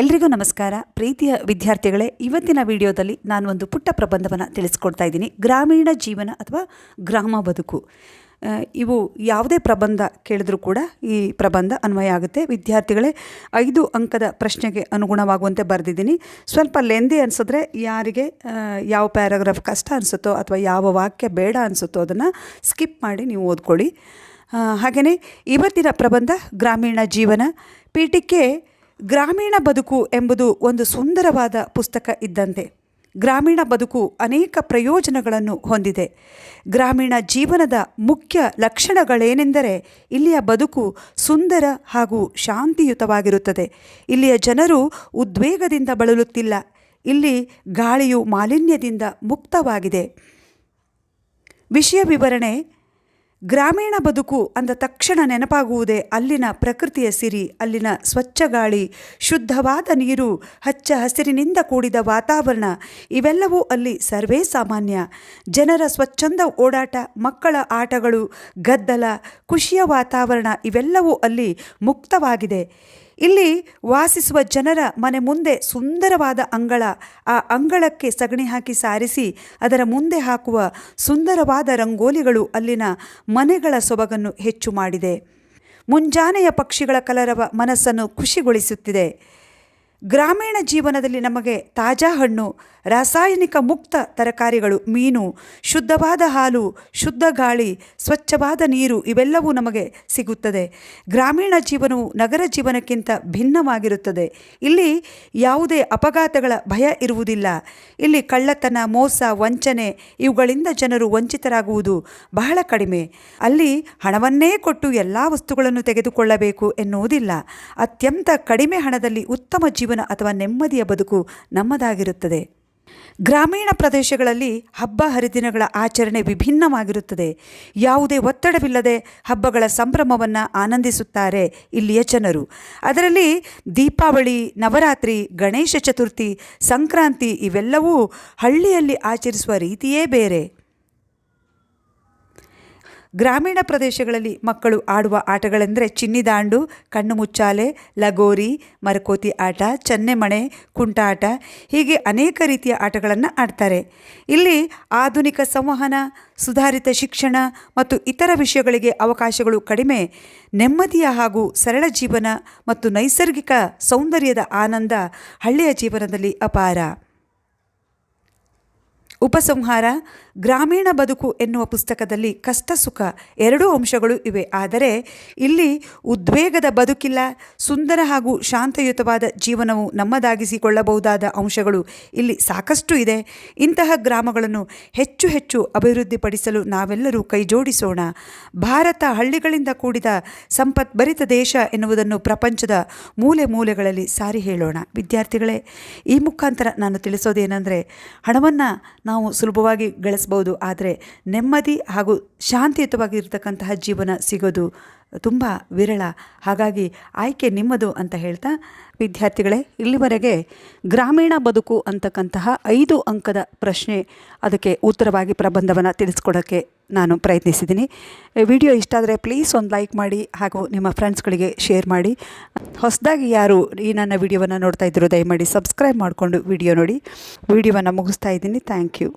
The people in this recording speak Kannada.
ಎಲ್ರಿಗೂ ನಮಸ್ಕಾರ. ಪ್ರೀತಿಯ ವಿದ್ಯಾರ್ಥಿಗಳೇ, ಇವತ್ತಿನ ವಿಡಿಯೋದಲ್ಲಿ ನಾನು ಒಂದು ಪುಟ್ಟ ಪ್ರಬಂಧವನ್ನು ತಿಳಿಸ್ಕೊಡ್ತಾ ಇದ್ದೀನಿ. ಗ್ರಾಮೀಣ ಜೀವನ ಅಥವಾ ಗ್ರಾಮ ಬದುಕು. ಇವು ಯಾವುದೇ ಪ್ರಬಂಧ ಕೇಳಿದ್ರೂ ಕೂಡ ಈ ಪ್ರಬಂಧ ಅನ್ವಯ ಆಗುತ್ತೆ. ವಿದ್ಯಾರ್ಥಿಗಳೇ, ಐದು ಅಂಕದ ಪ್ರಶ್ನೆಗೆ ಅನುಗುಣವಾಗುವಂತೆ ಬರೆದಿದ್ದೀನಿ. ಸ್ವಲ್ಪ ಲೆಂದಿ ಅನಿಸಿದ್ರೆ ಯಾರಿಗೆ ಯಾವ ಪ್ಯಾರಾಗ್ರಾಫ್ ಕಷ್ಟ ಅನಿಸುತ್ತೋ ಅಥವಾ ಯಾವ ವಾಕ್ಯ ಬೇಡ ಅನಿಸುತ್ತೋ ಅದನ್ನು ಸ್ಕಿಪ್ ಮಾಡಿ ನೀವು ಓದ್ಕೊಳ್ಳಿ. ಹಾಗೆಯೇ, ಇವತ್ತಿನ ಪ್ರಬಂಧ ಗ್ರಾಮೀಣ ಜೀವನ. ಪೀಠಿಕೆ ಗ್ರಾಮೀಣ ಬದುಕು ಎಂಬುದು ಒಂದು ಸುಂದರವಾದ ಪುಸ್ತಕ ಇದ್ದಂತೆ. ಗ್ರಾಮೀಣ ಬದುಕು ಅನೇಕ ಪ್ರಯೋಜನಗಳನ್ನು ಹೊಂದಿದೆ. ಗ್ರಾಮೀಣ ಜೀವನದ ಮುಖ್ಯ ಲಕ್ಷಣಗಳೇನೆಂದರೆ ಇಲ್ಲಿಯ ಬದುಕು ಸುಂದರ ಹಾಗೂ ಶಾಂತಿಯುತವಾಗಿರುತ್ತದೆ. ಇಲ್ಲಿಯ ಜನರು ಉದ್ವೇಗದಿಂದ ಬಳಲುತ್ತಿಲ್ಲ. ಇಲ್ಲಿ ಗಾಳಿಯು ಮಾಲಿನ್ಯದಿಂದ ಮುಕ್ತವಾಗಿದೆ. ವಿಷಯ ವಿವರಣೆ ಗ್ರಾಮೀಣ ಬದುಕು ಅಂದ ತಕ್ಷಣ ನೆನಪಾಗುವುದೇ ಅಲ್ಲಿನ ಪ್ರಕೃತಿಯ ಸಿರಿ, ಅಲ್ಲಿನ ಸ್ವಚ್ಛ ಗಾಳಿ, ಶುದ್ಧವಾದ ನೀರು, ಹಚ್ಚ ಹಸಿರಿನಿಂದ ಕೂಡಿದ ವಾತಾವರಣ, ಇವೆಲ್ಲವೂ ಅಲ್ಲಿ ಸರ್ವೇ ಸಾಮಾನ್ಯ. ಜನರ ಸ್ವಚ್ಛಂದ ಓಡಾಟ, ಮಕ್ಕಳ ಆಟಗಳು, ಗದ್ದಲ, ಖುಷಿಯ ವಾತಾವರಣ ಇವೆಲ್ಲವೂ ಅಲ್ಲಿ ಮುಕ್ತವಾಗಿದೆ. ಇಲ್ಲಿ ವಾಸಿಸುವ ಜನರ ಮನೆ ಮುಂದೆ ಸುಂದರವಾದ ಅಂಗಳ, ಆ ಅಂಗಳಕ್ಕೆ ಸಗಣಿ ಹಾಕಿ ಸಾರಿಸಿ ಅದರ ಮುಂದೆ ಹಾಕುವ ಸುಂದರವಾದ ರಂಗೋಲಿಗಳು ಅಲ್ಲಿನ ಮನೆಗಳ ಸೊಬಗನ್ನು ಹೆಚ್ಚು ಮಾಡಿದೆ. ಮುಂಜಾನೆಯ ಪಕ್ಷಿಗಳ ಕಲರವ ಮನಸ್ಸನ್ನು ಖುಷಿಗೊಳಿಸುತ್ತಿದೆ. ಗ್ರಾಮೀಣ ಜೀವನದಲ್ಲಿ ನಮಗೆ ತಾಜಾ ಹಣ್ಣು, ರಾಸಾಯನಿಕ ಮುಕ್ತ ತರಕಾರಿಗಳು, ಮೀನು, ಶುದ್ಧವಾದ ಹಾಲು, ಶುದ್ಧ ಗಾಳಿ, ಸ್ವಚ್ಛವಾದ ನೀರು ಇವೆಲ್ಲವೂ ನಮಗೆ ಸಿಗುತ್ತದೆ. ಗ್ರಾಮೀಣ ಜೀವನವು ನಗರ ಜೀವನಕ್ಕಿಂತ ಭಿನ್ನವಾಗಿರುತ್ತದೆ. ಇಲ್ಲಿ ಯಾವುದೇ ಅಪಘಾತಗಳ ಭಯ ಇರುವುದಿಲ್ಲ. ಇಲ್ಲಿ ಕಳ್ಳತನ, ಮೋಸ, ವಂಚನೆ ಇವುಗಳಿಂದ ಜನರು ವಂಚಿತರಾಗುವುದು ಬಹಳ ಕಡಿಮೆ. ಅಲ್ಲಿ ಹಣವನ್ನೇ ಕೊಟ್ಟು ಎಲ್ಲ ವಸ್ತುಗಳನ್ನು ತೆಗೆದುಕೊಳ್ಳಬೇಕು ಎನ್ನುವುದಿಲ್ಲ. ಅತ್ಯಂತ ಕಡಿಮೆ ಹಣದಲ್ಲಿ ಉತ್ತಮ ಜೀವನ ಅಥವಾ ನೆಮ್ಮದಿಯ ಬದುಕು ನಮ್ಮದಾಗಿರುತ್ತದೆ. ಗ್ರಾಮೀಣ ಪ್ರದೇಶಗಳಲ್ಲಿ ಹಬ್ಬ ಹರಿದಿನಗಳ ಆಚರಣೆ ವಿಭಿನ್ನವಾಗಿರುತ್ತದೆ. ಯಾವುದೇ ಒತ್ತಡವಿಲ್ಲದೆ ಹಬ್ಬಗಳ ಸಂಭ್ರಮವನ್ನು ಆನಂದಿಸುತ್ತಾರೆ ಇಲ್ಲಿಯ ಜನರು. ಅದರಲ್ಲಿ ದೀಪಾವಳಿ, ನವರಾತ್ರಿ, ಗಣೇಶ ಚತುರ್ಥಿ, ಸಂಕ್ರಾಂತಿ ಇವೆಲ್ಲವೂ ಹಳ್ಳಿಯಲ್ಲಿ ಆಚರಿಸುವ ರೀತಿಯೇ ಬೇರೆ. ಗ್ರಾಮೀಣ ಪ್ರದೇಶಗಳಲ್ಲಿ ಮಕ್ಕಳು ಆಡುವ ಆಟಗಳೆಂದರೆ ಚಿನ್ನಿದಾಂಡು ಕಣ್ಣು ಮುಚ್ಚಾಲೆ, ಲಗೋರಿ, ಮರಕೋತಿ ಆಟ, ಚನ್ನೆಮಣೆ, ಕುಂಟಾಟ ಹೀಗೆ ಅನೇಕ ರೀತಿಯ ಆಟಗಳನ್ನು ಆಡ್ತಾರೆ. ಇಲ್ಲಿ ಆಧುನಿಕ ಸಂವಹನ, ಸುಧಾರಿತ ಶಿಕ್ಷಣ ಮತ್ತು ಇತರ ವಿಷಯಗಳಿಗೆ ಅವಕಾಶಗಳು ಕಡಿಮೆ. ನೆಮ್ಮದಿಯ ಹಾಗೂ ಸರಳ ಜೀವನ ಮತ್ತು ನೈಸರ್ಗಿಕ ಸೌಂದರ್ಯದ ಆನಂದ ಹಳ್ಳಿಯ ಜೀವನದಲ್ಲಿ ಅಪಾರ. ಉಪಸಂಹಾರ ಗ್ರಾಮೀಣ ಬದುಕು ಎನ್ನುವ ಪುಸ್ತಕದಲ್ಲಿ ಕಷ್ಟ ಸುಖ ಎರಡೂ ಅಂಶಗಳು ಇವೆ. ಆದರೆ ಇಲ್ಲಿ ಉದ್ವೇಗದ ಬದುಕಿಲ್ಲ, ಸುಂದರ ಹಾಗೂ ಶಾಂತಯುತವಾದ ಜೀವನವು ನಮ್ಮದಾಗಿಸಿಕೊಳ್ಳಬಹುದಾದ ಅಂಶಗಳು ಇಲ್ಲಿ ಸಾಕಷ್ಟು ಇದೆ. ಇಂತಹ ಗ್ರಾಮಗಳನ್ನು ಹೆಚ್ಚು ಹೆಚ್ಚು ಅಭಿವೃದ್ಧಿಪಡಿಸಲು ನಾವೆಲ್ಲರೂ ಕೈಜೋಡಿಸೋಣ. ಭಾರತ ಹಳ್ಳಿಗಳಿಂದ ಕೂಡಿದ ಸಂಪತ್ಭರಿತ ದೇಶ ಎನ್ನುವುದನ್ನು ಪ್ರಪಂಚದ ಮೂಲೆ ಮೂಲೆಗಳಲ್ಲಿ ಸಾರಿ ಹೇಳೋಣ. ವಿದ್ಯಾರ್ಥಿಗಳೇ, ಈ ಮುಖಾಂತರ ನಾನು ತಿಳಿಸೋದೇನೆಂದರೆ ಹಣವನ್ನು ನಾವು ಸುಲಭವಾಗಿ ಗಳಿಸ್ಬೋದು ಆದರೆ ನೆಮ್ಮದಿ ಹಾಗೂ ಶಾಂತಿಯುತವಾಗಿರ್ತಕ್ಕಂತಹ ಜೀವನ ಸಿಗೋದು ತುಂಬ ವಿರಳ. ಹಾಗಾಗಿ ಆಯ್ಕೆ ನಿಮ್ಮದು ಅಂತ ಹೇಳ್ತಾ, ವಿದ್ಯಾರ್ಥಿಗಳೇ, ಇಲ್ಲಿವರೆಗೆ ಗ್ರಾಮೀಣ ಬದುಕು ಅಂತಕ್ಕಂತಹ ಐದು ಅಂಕದ ಪ್ರಶ್ನೆ ಅದಕ್ಕೆ ಉತ್ತರವಾಗಿ ಪ್ರಬಂಧವನ್ನು ತಿಳಿಸ್ಕೊಡೋಕ್ಕೆ ನಾನು ಪ್ರಯತ್ನಿಸಿದ್ದೀನಿ. ವಿಡಿಯೋ ಇಷ್ಟ ಆದರೆ ಪ್ಲೀಸ್ ಒಂದು ಲೈಕ್ ಮಾಡಿ ಹಾಗೂ ನಿಮ್ಮ ಫ್ರೆಂಡ್ಸ್ಗಳಿಗೆ ಶೇರ್ ಮಾಡಿ. ಹೊಸದಾಗಿ ಯಾರು ಈ ನನ್ನ ವಿಡಿಯೋವನ್ನು ನೋಡ್ತಾ ಇದ್ದರು ದಯಮಾಡಿ ಸಬ್ಸ್ಕ್ರೈಬ್ ಮಾಡಿಕೊಂಡು ವಿಡಿಯೋ ನೋಡಿ. ವಿಡಿಯೋವನ್ನು ಮುಗಿಸ್ತಾ ಇದ್ದೀನಿ. Thank you.